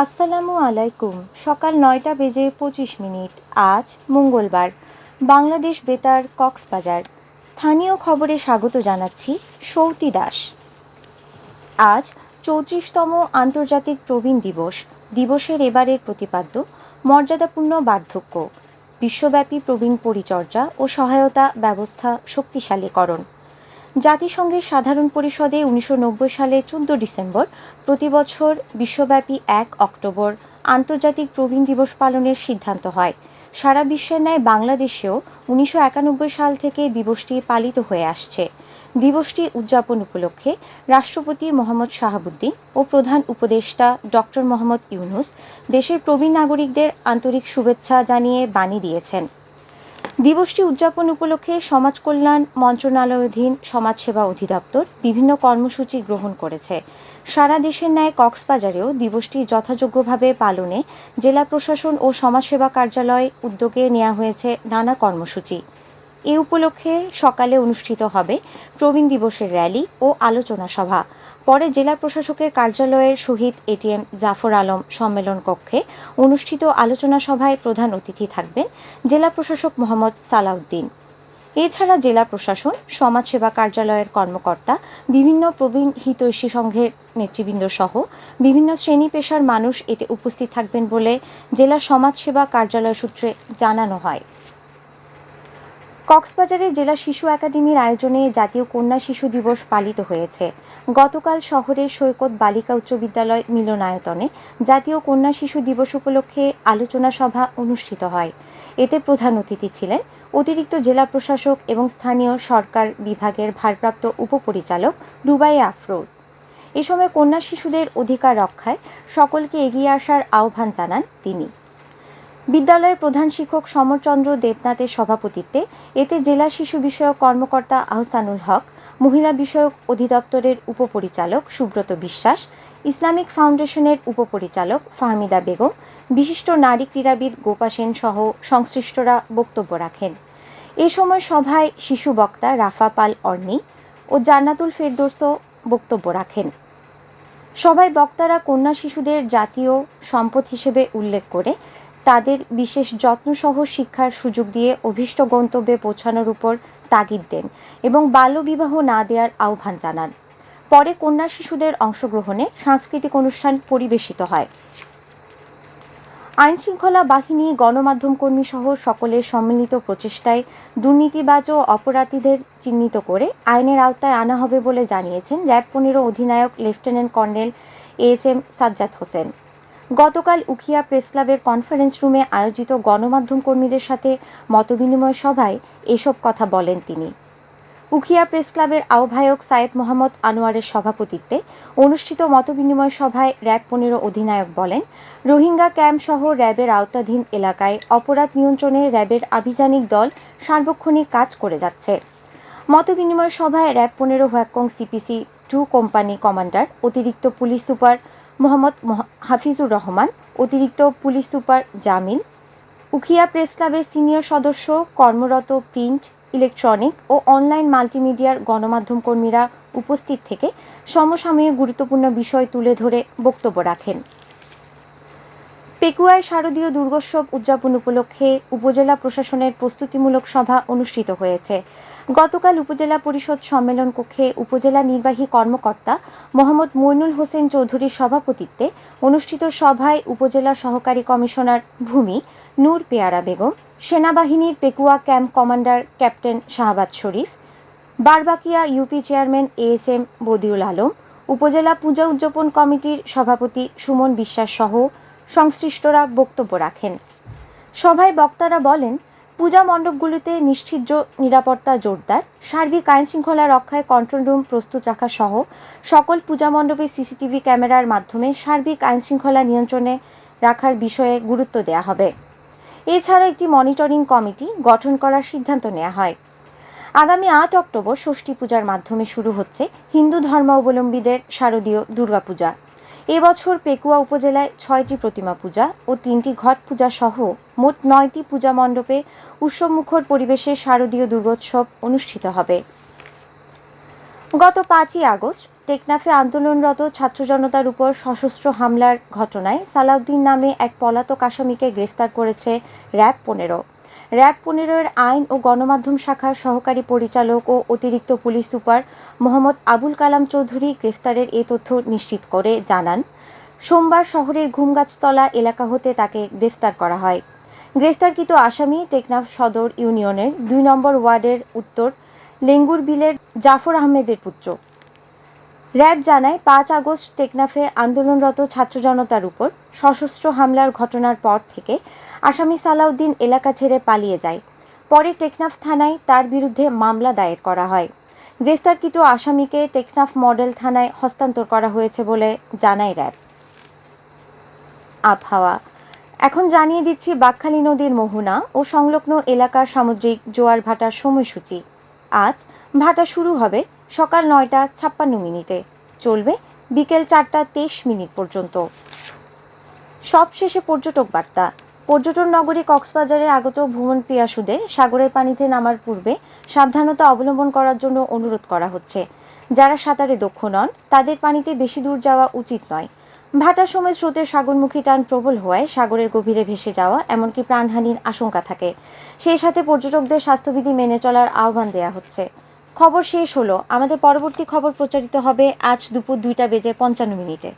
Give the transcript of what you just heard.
আসসালামু আলাইকুম। সকাল নয়টা বেজে পঁচিশ মিনিট। আজ মঙ্গলবার। বাংলাদেশ বেতার কক্সবাজার। স্থানীয় খবরে স্বাগত জানাচ্ছি সৌতি দাস। আজ চৌত্রিশতম আন্তর্জাতিক প্রবীণ দিবস। দিবসের এবারের প্রতিপাদ্য মর্যাদাপূর্ণ বার্ধক্য। বিশ্বব্যাপী প্রবীণ পরিচর্যা ও সহায়তা ব্যবস্থা শক্তিশালীকরণ। জাতিসংঘের সাধারণ পরিষদে উনিশশো নব্বই সালে চোদ্দ ডিসেম্বর প্রতি বছর বিশ্বব্যাপী এক অক্টোবর আন্তর্জাতিক প্রবীণ দিবস পালনের সিদ্ধান্ত হয়। সারা বিশ্বের ন্যায় বাংলাদেশেও উনিশশো একানব্বই সাল থেকে দিবসটি পালিত হয়ে আসছে। দিবসটি উদযাপন উপলক্ষে রাষ্ট্রপতি মোহাম্মদ শাহাবুদ্দিন ও প্রধান উপদেষ্টা ডক্টর মোহাম্মদ ইউনুস দেশের প্রবীণ নাগরিকদের আন্তরিক শুভেচ্ছা জানিয়ে বাণী দিয়েছেন। দিবসটি উদযাপন উপলক্ষে সমাজ কল্যাণ মন্ত্রণালয়াধীন সমাজসেবা অধিদপ্তর বিভিন্ন কর্মসূচি গ্রহণ করেছে। সারা দেশের ন্যায় কক্সবাজারেও দিবসটি যথাযোগ্যভাবে পালনে জেলা প্রশাসন ও সমাজসেবা কার্যালয় উদ্যোগে নেওয়া হয়েছে নানা কর্মসূচি। এ উপলক্ষে সকালে অনুষ্ঠিত হবে প্রবীণ দিবসের র্যালি ও আলোচনা সভা। পরে জেলা প্রশাসকের কার্যালয়ের শহীদ এটিএম জাফর আলম সম্মেলন কক্ষে অনুষ্ঠিত আলোচনা সভায় প্রধান অতিথি থাকবেন জেলা প্রশাসক মোহাম্মদ সালাউদ্দিন। এছাড়া জেলা প্রশাসন, সমাজসেবা কার্যালয়ের কর্মকর্তা, বিভিন্ন প্রবীণ হিতৈষী সংঘের নেতৃবৃন্দ সহ বিভিন্ন শ্রেণি পেশার মানুষ এতে উপস্থিত থাকবেন বলে জেলা সমাজসেবা কার্যালয় সূত্রে জানানো হয়। কক্সবাজারে জেলা শিশু একাডেমির আয়োজনে জাতীয় কন্যা শিশু দিবস পালিত হয়েছে। গতকাল শহরের সৈকত বালিকা উচ্চ বিদ্যালয় মিলনায়তনে জাতীয় কন্যা শিশু দিবস উপলক্ষে আলোচনা সভা অনুষ্ঠিত হয়। এতে প্রধান অতিথি ছিলেন অতিরিক্ত জেলা প্রশাসক এবং স্থানীয় সরকার বিভাগের ভারপ্রাপ্ত উপপরিচালক রুবাই আফরোজ। এ সময় কন্যা শিশুদের অধিকার রক্ষায় সকলকে এগিয়ে আসার আহ্বান জানান তিনি। বিদ্যালয়ের প্রধান শিক্ষক সমরচন্দ্র দেবনাথের সভাপতিত্বে এতে জেলা শিশু বিষয়ক কর্মকর্তা আহসানুল হক, মহিলা বিষয়ক অধিদপ্তরের উপপরিচালক সুব্রত বিশ্বাস, ইসলামিক ফাউন্ডেশনের উপপরিচালক ফাহমিদা বেগম, বিশিষ্ট নারী ক্রীড়াবিদ গোপা সেন সহ সংশ্লিষ্টরা বক্তব্য রাখেন। এ সময় সভায় শিশু বক্তা রাফা পাল অর্নি ও জান্নাতুল ফেরদৌসও বক্তব্য রাখেন। সভায় বক্তারা কন্যা শিশুদের জাতীয় সম্পদ হিসেবে উল্লেখ করে তাদের বিশেষ যত্নসহ শিক্ষার সুযোগ দিয়ে অভীষ্ট গন্তব্যে পৌঁছানোর উপর তাগিদ দেন এবং বাল্যবিবাহ না দেওয়ার আহ্বান জানান। পরে কন্যা শিশুদের অংশগ্রহণে সাংস্কৃতিক অনুষ্ঠান পরিবেশিত হয়। আইন শৃঙ্খলা বাহিনী, গণমাধ্যম কর্মী সহ সকলের সম্মিলিত প্রচেষ্টায় দুর্নীতিবাজ ও অপরাধীদের চিহ্নিত করে আইনের আওতায় আনা হবে বলে জানিয়েছেন র্যাব পনেরো অধিনায়ক lieutenant colonel H M Sajjad Hossain. গতকাল উখিয়া প্রেস ক্লাবের কনফারেন্স রুমে আয়োজিত গণমাধ্যম কর্মীদের সাথে মতবিনিময় সভায় এসব কথা বলেন তিনি। উখিয়া প্রেস ক্লাবের আহ্বায়ক সায়েদ মোহাম্মদ আনোয়ারের সভাপতিত্বে অনুষ্ঠিত মতবিনিময় সভায় র্যাব পনেরো অধিনায়ক বলেন, রোহিঙ্গা ক্যাম্প সহ র্যাবের আওতাধীন এলাকায় অপরাধ নিয়ন্ত্রণে র্যাবের আভিযানিক দল সার্বক্ষণিক কাজ করে যাচ্ছে। মতবিনিময় সভায় র্যাব পনেরো Whykong CPC two company commander, অতিরিক্ত পুলিশ সুপার মোহাম্মদ হাফিজুর রহমান, অতিরিক্ত police super Jamil, Ukhia press ক্লাবের সিনিয়র সদস্য, কর্মরত প্রিন্ট, ইলেকট্রনিক ও অনলাইন মাল্টিমিডিয়ার গণমাধ্যম কর্মীরা উপস্থিত থেকে সমসাময়িক গুরুত্বপূর্ণ বিষয় তুলে ধরে বক্তব্য রাখেন। পেকুয়ায় শারদীয় দুর্গোৎসব উদযাপন উপলক্ষে উপজেলা প্রশাসনের প্রস্তুতিমূলক সভা অনুষ্ঠিত হয়েছে। গতকাল উপজেলা পরিষদ সম্মেলন কক্ষে উপজেলা নির্বাহী কর্মকর্তা মোহাম্মদ মইনুল হোসেন চৌধুরীর সভাপতিত্বে অনুষ্ঠিত সভায় উপজেলা সহকারী কমিশনার ভূমি নূর পেয়ারা বেগম, সেনাবাহিনীর Pekua camp commander captain Shahbaz Sharif, Barbakia UP chairman A H M Badiul Alam, উপজেলা পূজা উদযাপন কমিটির সভাপতি সুমন বিশ্বাস সহ সংশ্লিষ্টরা বক্তব্য রাখেন। সভায় বক্তারা বলেন, পূজা মণ্ডপগুলিতে নিশ্ছিদ্র নিরাপত্তা জোরদার, সার্বিক আইন শৃঙ্খলা রক্ষায় কন্ট্রোল রুম প্রস্তুত রাখা সহ সকল পূজা মণ্ডপে সিসিটিভি ক্যামেরার মাধ্যমে সার্বিক আইন শৃঙ্খলা নিয়ন্ত্রণে রাখার বিষয়ে গুরুত্ব দেওয়া হবে। এছাড়া একটি মনিটরিং কমিটি গঠন করার সিদ্ধান্ত নেওয়া হয়। আগামী আট অক্টোবর ষষ্ঠী পূজার মাধ্যমে শুরু হচ্ছে হিন্দু ধর্মাবলম্বীদের শারদীয় দুর্গাপূজা। এবছর পেকুয়া উপজেলায় ছয়টি প্রতিমা পূজা ও তিনটি ঘট পূজা সহ মোট নয়টি পূজা মণ্ডপে উৎসবমুখর পরিবেশে শারদীয় দুর্গোৎসব অনুষ্ঠিত হবে। গত পাঁচই আগস্ট টেকনাফে আন্দোলনরত ছাত্র জনতার উপর সশস্ত্র হামলার ঘটনায় সালাউদ্দিন নামে এক পলাতক আসামিকে গ্রেফতার করেছে র্যাব পনেরো। র্যাব পনেরোর আইন ও গণমাধ্যম শাখার সহকারী পরিচালক ও অতিরিক্ত পুলিশ সুপার মোহাম্মদ আবুল কালাম চৌধুরী গ্রেফতারের এ তথ্য নিশ্চিত করে জানান। সোমবার শহরের ঘুমগাছতলা এলাকা হতে তাকে গ্রেফতার করা হয়। গ্রেফতারকৃত আসামি টেকনাফ সদর ইউনিয়নের দুই নম্বর ওয়ার্ডের উত্তর লেঙ্গুর বিলের জাফর আহমেদের পুত্র। র্যাব জানায়, পাঁচ আগস্ট টেকনাফে আন্দোলনরত ছাত্র জনতার উপর সশস্ত্র হামলার ঘটনার পর থেকে আসামি সালাউদ্দিন এলাকা ছেড়ে পালিয়ে যায়। পরে টেকনাফ থানায় তার বিরুদ্ধে মামলা দায়ের করা হয়। গ্রেফতারকৃত আসামিকে টেকনাফ মডেল থানায় হস্তান্তর করা হয়েছে বলে জানায় র্যাব। আবহাওয়া। এখন জানিয়ে দিচ্ছি বাকখালী নদীর মোহনা ও সংলগ্ন এলাকার সামুদ্রিক জোয়ার ভাটার সময়সূচি। আজ ভাটা শুরু হবে সকাল নয়টা ছাপ্পান্ন মিনিটে। চলবে বিকেল চারটা তেইশ মিনিট পর্যন্ত। সবশেষে পর্যটক বার্তা। পর্যটন নগরী কক্সবাজারে আগত ভ্রমণ পিয়াসুদের সাগরের পানিতে নামার পূর্বে সাবধানতা অবলম্বন করার জন্য অনুরোধ করা হচ্ছে। যারা সাঁতারে দক্ষ নন, তাদের পানিতে বেশি দূর যাওয়া উচিত নয়। ভাটার সময় স্রোতের সাগরমুখী টান প্রবল হওয়ায় সাগরের গভীরে ভেসে যাওয়া এমনকি প্রাণহানির আশঙ্কা থাকে। সেই সাথে পর্যটকদের স্বাস্থ্যবিধি মেনে চলার আহ্বান দেওয়া হচ্ছে। খবর শেষ হলো। আমাদের পরবর্তী খবর প্রচারিত হবে আজ দুপুর দুইটা বেজে পঞ্চান্ন মিনিটে।